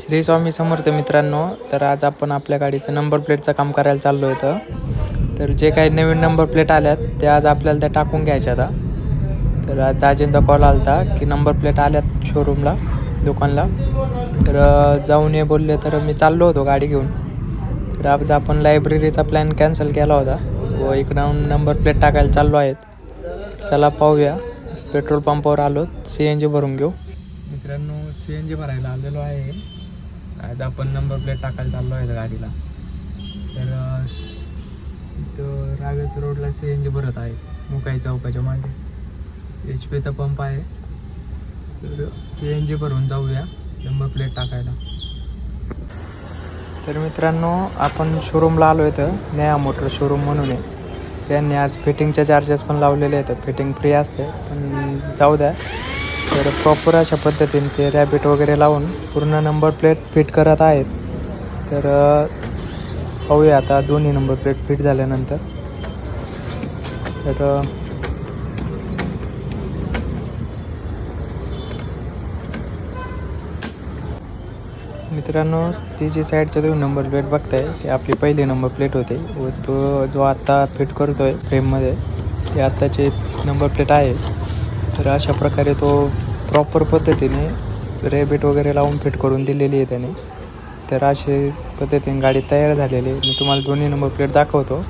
श्री स्वामी समर्थ मित्रांनो तर आज आपण आपल्या गाडीचं नंबर प्लेटचं काम करायला चाललो होतं तर जे काही नवीन नंबर प्लेट आल्यात ते आज आपल्याला त्या टाकून घ्यायच्या आता. तर आज दाजींचा कॉल आला होता की नंबर प्लेट आल्यात शोरूमला दुकानला. तर जाऊन ये बोलले तर मी चाललो होतो गाडी घेऊन. तर आज आपण लायब्ररीचा प्लॅन कॅन्सल केला होता. व इकडं नंबर प्लेट टाकायला चाललो आहेत. चला पाहूया. पेट्रोल पंपावर आलो. सी एन जी भरून घेऊ. मित्रांनो सी एन जी भरायला आलेलो आहे. आज आपण नंबर प्लेट टाकायला चाललो आहे गाडीला. तर इथं रावेत रोडला सी एन जी भरत आहे मुकाई चौकाच्या मागे. एच पीचा पंप आहे. तर सी एन जी भरून जाऊया नंबर प्लेट टाकायला. तर मित्रांनो आपण शोरूमला आलो इथं नया मोटर शोरूम म्हणून आहे. त्यांनी आज फिटिंगचे चार्जेस पण लावलेले आहेत फिटिंग फ्री असते पण जाऊ द्या. तर प्रॉपर अशा पद्धतीने ते रॅबिट वगैरे लावून पूर्ण नंबर प्लेट फिट करत आहेत. तर पाहूया आता दोन्ही नंबर प्लेट फिट झाल्यानंतर. तर मित्रांनो ती जी साईडच्या तुम्ही नंबर प्लेट बघताय ती आपली पहिली नंबर प्लेट होते. व तो जो आत्ता फिट करतोय फ्रेममध्ये ती आत्ताची नंबर प्लेट आहे. तर अशा प्रकारे तो प्रॉपर पद्धतीने रेबिट वगैरे लावून फिट करून दिलेली आहे त्याने. तर असे पद्धतीने गाडी तयार झालेली आहे. मी तुम्हाला दोन्ही नंबर प्लेट दाखवतो.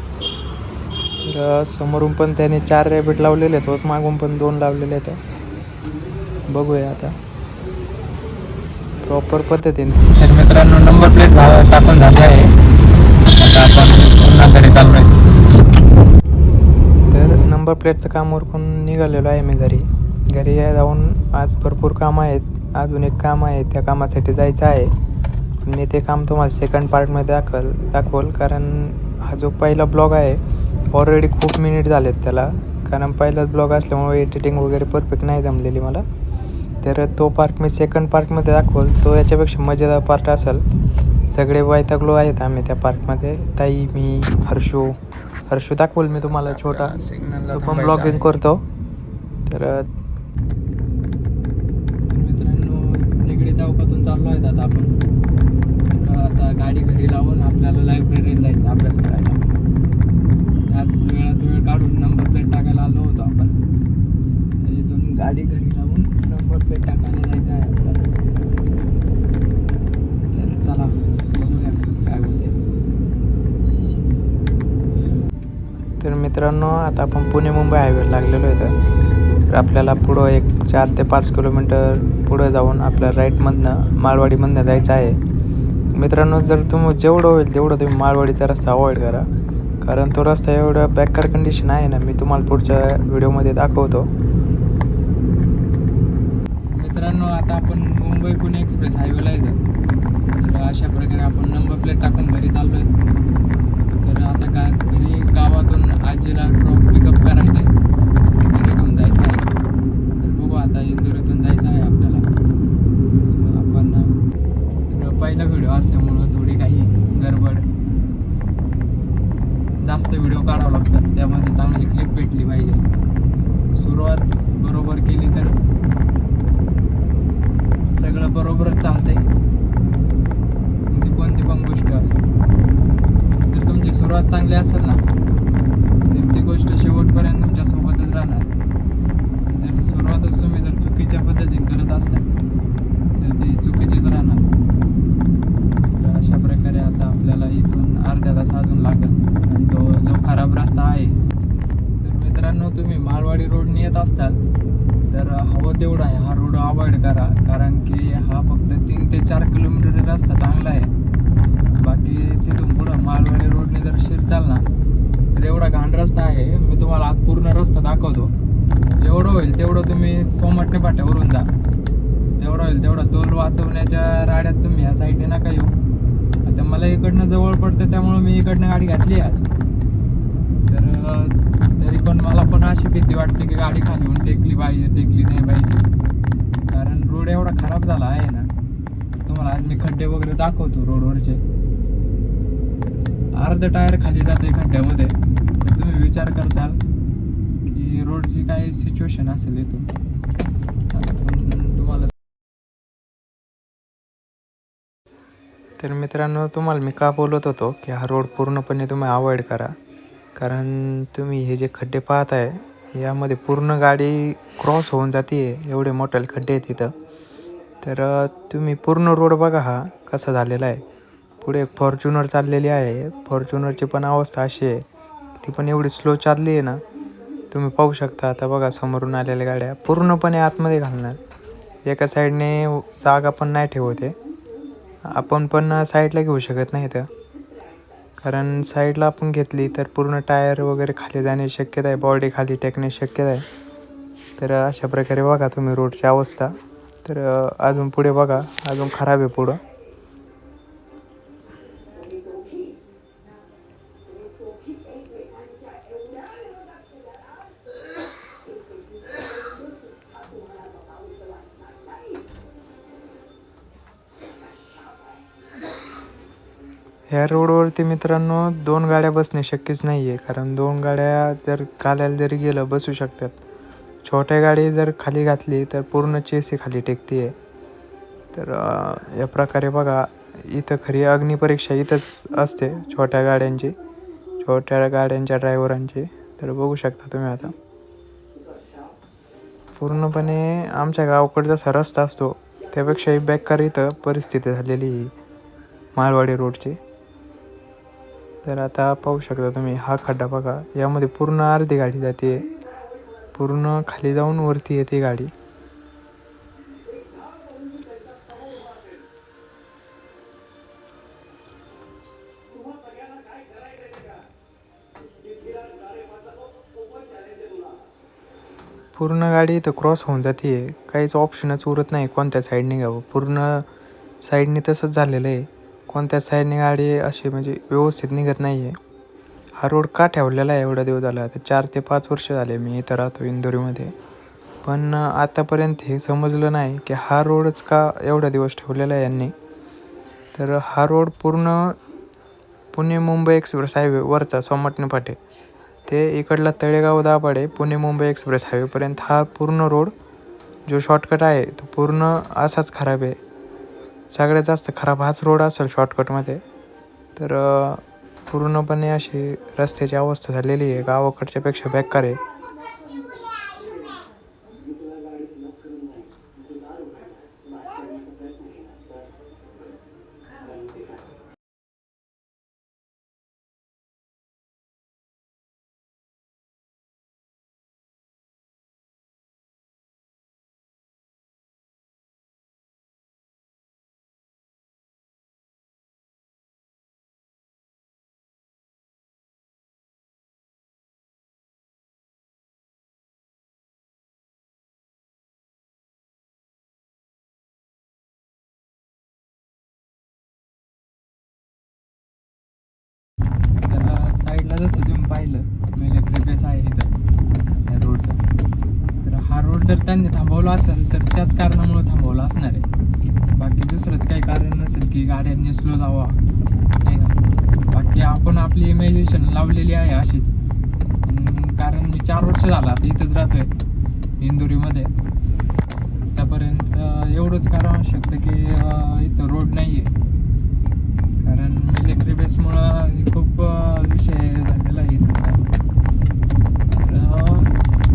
तर समोरून पण त्याने चार रेबिट लावलेले आहेत. मागून पण दोन लावलेले आहेत. बघूया आता. प्रॉपर पद्धतीने. तर मित्रांनो नंबर प्लेट टाकून झाली आहे. आता आपण पुन्हा घरी चाललोय. तर नंबर प्लेटचं काम उरकून निघालेलो आहे मी घरी. घरी जाऊन आज भरपूर काम आहेत. अजून एक काम आहे त्या कामासाठी जायचं आहे. मी ते काम तुम्हाला सेकंड पार्टमध्ये दाखल दाखवल. कारण हा जो पहिला ब्लॉग आहे ऑलरेडी खूप मिनिट झालेत त्याला. कारण पहिलाच ब्लॉग असल्यामुळे एडिटिंग वगैरे परफेक्ट नाही जमलेली मला. तर तो पार्क मी सेकंड पार्कमध्ये दाखवल. तो याच्यापेक्षा मजेदार पार्क असेल. सगळे वैतागलो आहेत आम्ही त्या पार्कमध्ये ताई मी हर्षू. हर्षू दाखवल मी तुम्हाला छोटा. तो पण ब्लॉगिंग करतो. तर मित्रांनो तिकडे चौकातून चाललो आहेत आता आपण आता गाडी घरी लावून आपल्याला लायब्ररीत जायचं अभ्यास करायला. त्याच वेळात वेळ काढून नंबर प्लेट टाकायला आलो होतो आपण. त्याच्यातून गाडी घरी लावून नंबर प्लेट टाकायला जायचं आहे आपल्याला. तर चला बघूया काय होते तर मित्रांनो आता आपण पुणे मुंबई हायवे लागलेलो आहे तर तर आपल्याला पुढं एक चार ते पाच किलोमीटर पुढं जाऊन आपल्या राईटमधनं माळवाडीमधनं जायचं आहे. मित्रांनो जर तुम्ही जेवढं होईल तेवढं तुम्ही माळवाडीचा रस्ता अवॉइड करा. कारण तो रस्ता एवढा बॅकर कंडिशन आहे ना मी तुम्हाला पुढच्या व्हिडिओमध्ये दाखवतो. मित्रांनो आता आपण मुंबई पुणे एक्सप्रेस हायवेला येतो तर अशा प्रकारे आपण नंबर प्लेट टाकून घरी चाललो आहे तर आता का घरी गावातून आजीला ड्रॉप पिकअप करायचं आहे घरी घेऊन जायचं आहे तर बघू आता इंदोरीतून जायचं आहे आपल्याला तर आपण अं, पहिला व्हिडिओ असल्यामुळं थोडी काही गडबड जास्त व्हिडिओ काढावं लागतात त्यामध्ये चांगली क्लिप भेटली पाहिजे सुरुवात बरोबर केली तर सगळं बरोबरच चालतंय ती कोणती पण गोष्ट असो जर तुमची सुरुवात चांगली असेल ना तर ती गोष्ट शेवटपर्यंत तुमच्या सोबतच राहणार जर सुरुवातच तुम्ही जर चुकीच्या पद्धतीने करत असाल तर ती चुकीचीच राहणार तर अशा प्रकारे आता आपल्याला इथून अर्ध्या तास अजून लागेल. आणि तो जो खराब रस्ता आहे तर मित्रांनो तुम्ही मालवाडी रोडने येत असताल तर हवं तेवढं आहे. हा रोड अवॉइड करा. कारण की हा फक्त तीन ते चार किलोमीटर रस्ता चांगला आहे. बाकी तिथून पुढं मालवाडी रोडने जर शिरताल ना तर एवढा घाण रस्ता आहे. मी तुम्हाला आज पूर्ण रस्ता दाखवतो. जेवढं होईल तेवढं तुम्ही सोमटणे पाट्यावरून जा. तेवढं होईल तेवढं तोल वाचवण्याच्या राड्यात तुम्ही ह्या साईडने नका येऊ. आता मला इकडनं जवळ पडतं त्यामुळं मी इकडनं गाडी घातली आज. तर तरी पण मला पण अशी भीती वाटते की गाडी खाली होऊन टेकली पाहिजे टेकली नाही पाहिजे. कारण रोड एवढा खराब झाला आहे ना तुम्हाला आज मी खड्डे वगैरे दाखवतो रोडवरचे. अर्ध टायर खाली जाते खड्ड्यामध्ये. तर तुम्ही विचार करताल की रोडची काय सिच्युएशन असेल इथून. तर मित्रांनो तुम्हाला मी का बोलत होतो की हा रोड पूर्णपणे तुम्ही अवॉइड करा. कारण तुम्ही हे जे खड्डे पाहत आहे यामध्ये पूर्ण गाडी क्रॉस होऊन जाते एवढे मोठे खड्डे आहेत तिथं तर तुम्ही पूर्ण रोड बघा हा कसा झालेला आहे. पुढे फॉर्च्युनर चाललेली आहे. फॉर्च्युनरची पण अवस्था अशी आहे. ती पण एवढी स्लो चालली आहे ना. तुम्ही पाहू शकता आता बघा समोरून आलेल्या गाड्या पूर्णपणे आतमध्ये घालणार. एका साईडने जागा पण नाही ठेवते आपण पण साईडला घेऊ शकत नाही तर कारण साईडला आपण घेतली तर पूर्ण टायर वगैरे खाली जाण्याची शक्यता आहे बॉडी खाली टेकण्याची शक्यता आहे. तर अशा प्रकारे बघा तुम्ही रोडची अवस्था. तर अजून पुढे बघा अजून खराब आहे पुढं. ह्या रोडवरती मित्रांनो दोन गाड्या बसणे शक्यच नाही आहे कारण दोन गाड्या जर काल्याला जरी गेलं बसू शकतात. छोट्या गाडी जर खाली घातली तर पूर्ण चेसी खाली टेकते आहे तर या प्रकारे बघा इथं खरी अग्निपरीक्षा इथंच असते छोट्या गाड्यांची. छोट्या गाड्यांच्या ड्रायव्हरांची. तर बघू शकता तुम्ही आता. पूर्णपणे आमच्या गावाकडे जसा रस्ता असतो त्यापेक्षाही बेकार इथं परिस्थिती झालेली मालवाडी रोडची. तर आता पाहू शकता तुम्ही हा खड्डा बघा. यामध्ये पूर्ण अर्धी गाडी जाते. पूर्ण खाली जाऊन वरती येते गाडी. पूर्ण गाडी इथं क्रॉस होऊन जाते. काहीच ऑप्शनच उरत नाही कोणत्या साईडने घ्यावं पूर्ण साईडने तसंच झालेलं आहे. कोणत्या साईडने गाडी अशी म्हणजे व्यवस्थित निघत नाही आहे हा रोड का ठेवलेला आहे एवढा दिवस झाला? आता चार ते पाच वर्ष झाले मी इथं राहतो इंदोरीमध्ये. पण आतापर्यंत हे समजलं नाही की हा रोडच का एवढा दिवस ठेवलेला आहे यांनी? तर हा रोड पूर्ण पुणे मुंबई एक्सप्रेस हायवे वरचा सोमटणे फाटे. ते इकडला तळेगाव दाभाडे पुणे मुंबई एक्सप्रेस हायवेपर्यंत हा पूर्ण रोड जो शॉर्टकट आहे तो पूर्ण असाच खराब आहे. सगळ्यात जास्त खराब हाच रोड असेल शॉर्टकटमध्ये तर पूर्णपणे अशी रस्त्याची अवस्था झालेली आहे. गावाकडच्यापेक्षा बेकार आहे. साईडला जसं तुम्ही पाहिलं मिलिटरी बेस आहे इथं या रोडचा तर हा रोड जर त्यांनी थांबवला असेल तर त्याच कारणामुळे थांबवला असणार आहे. बाकी दुसरं काही कारण नसेल की गाड्यांनी स्लो जावा नाही का? बाकी आपण आपली इमॅजिनेशन लावलेली आहे अशीच. कारण मी चार वर्ष झाला आता इथंच राहतोय इंदोरीमध्ये. आतापर्यंत एवढंच कारण शकतं की इथं रोड नाही आहे कारण बेसमुळं खूप विषय झालेला आहे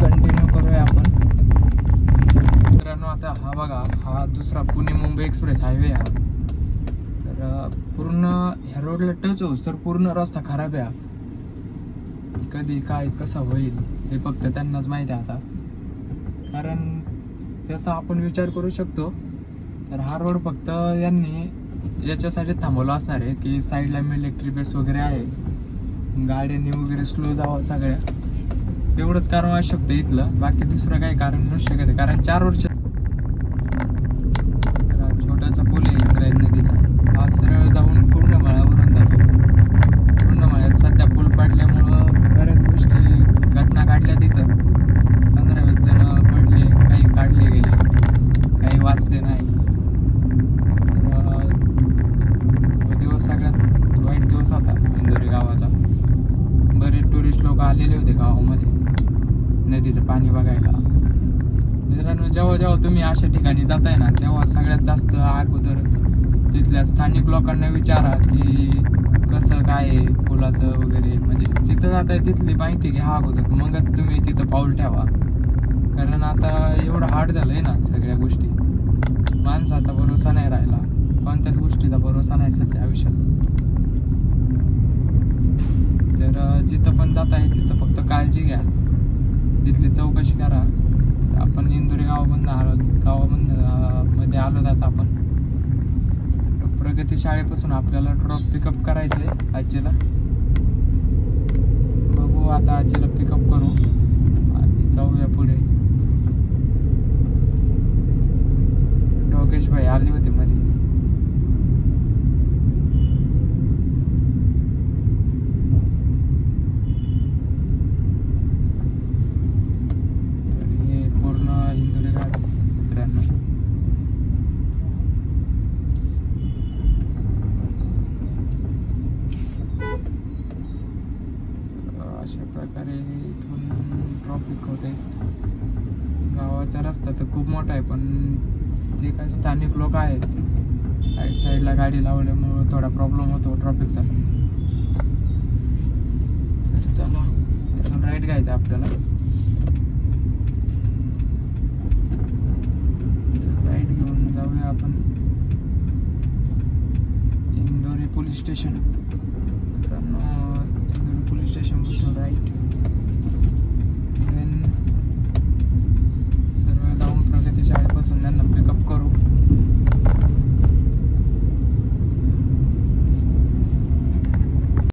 कंटिन्यू करूया आपण. मित्रांनो आता हा बघा हा दुसरा पुणे मुंबई एक्सप्रेस हायवे हा. तर पूर्ण ह्या रोडला टच होस तर पूर्ण रस्ता खराब आहे कधी काय कसा होईल हे फक्त त्यांनाच माहिती आहे आता. कारण जसा आपण विचार करू शकतो तर हा रोड फक्त यांनी याच्यासाठी थांबवलं असणार आहे की साईडला मिलिटरी बेस वगैरे आहे. गाड्यांनी वगैरे स्लो जावं सगळ्या. एवढंच कारण असू शकतं इथलं. बाकी दुसरं काही कारण नसू शकत आहे. कारण चार वर्ष तर हा छोटासा पूल आहे इंद्रायणी नदीचा हा सरळ जाऊन पूर्ण मळ्यावरून जातो पूर्ण मळ्यात सध्या पूल पाडल्यामुळं बऱ्याच गोष्टी घटना घडल्या तिथं पंधरा वीस जण पडले काही काढले गेले काही वाचले नाही तर, अं, तो दिवस सगळ्यात वाईट दिवस होता इंदोरी गावाचा बरेच टुरिस्ट लोक आलेले होते गावामध्ये नदीचं पाणी बघायला मित्रांनो जेव्हा जेव्हा तुम्ही अशा ठिकाणी जाताय ना तेव्हा सगळ्यात जास्त अगोदर तिथल्या स्थानिक लोकांना विचारा की कसं काय आहे पुलाचं वगैरे. म्हणजे जिथं जात आहे तिथली माहिती घ्या अगोदर. मगच तुम्ही तिथं पाऊल ठेवा. कारण आता एवढं हार्ड झालं आहे ना सगळ्या गोष्टी. माणसाचा भरोसा नाही राहिला. कोणत्याच गोष्टीचा भरोसा नाही सध्या आयुष्यात. तर जिथं पण जात आहे तिथं फक्त काळजी घ्या. तिथली चौकशी करा. आपण इंदोरी गावामधून आलो गावामधून मध्ये आलो आता आपण प्रगती शाळेपासून आपल्याला ड्रॉप पिकअप करायचं आहे आजीला. बघू आता आजीला पिकअप करू आणि जाऊया पुढे योगेश भाई आली होती मध्ये तर हे पूर्ण इंदोरी गाव मित्रांनो अशा प्रकारे इथून ट्रॉफिक होते. गावाचा रस्ता तर खूप मोठा आहे पण जे काही स्थानिक लोक आहेत राईट साईडला गाडी लावल्यामुळं थोडा प्रॉब्लेम होतो ट्रॉफिकचा तर चला इथून राईट घ्यायचं आपल्याला. राईट घेऊन जाऊया आपण. Indori police station. station was alright.